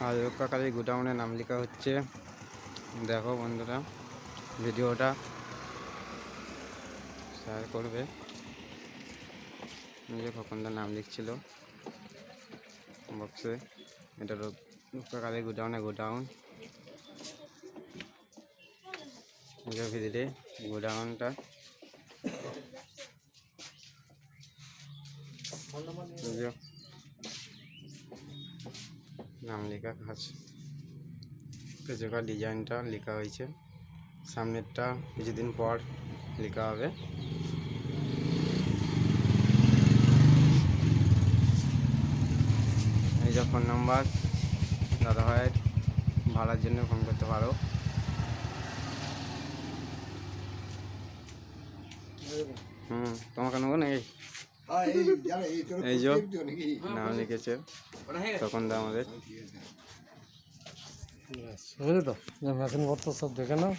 আর রক্ষাকালী গোডাউনে নাম লেখা হচ্ছে। দেখো বন্ধুরা, ভিডিওটা শেয়ার করবে। নিজে খোকনদার নাম লিখছিল বক্সে এটা রক- রক্ষাকালী গোডাউনে গোডাউন। নিজের ভিতরে গোডাউনটা। এই যে নাম লেখা আছে পেছকার ডিজাইনটা লেখা হয়েছে। সামনেরটা কিছুদিন পর লেখা হবে। এই যে ফোন নাম্বার, দাদা ভাইয়ের ভাড়ার জন্য ফোন করতে পারো। হুম, তোমাকে নেব নাকি? এই যে নাম লিখেছে। তখন দা আমাদের বুঝলি তো এখন সব দেখে নাও।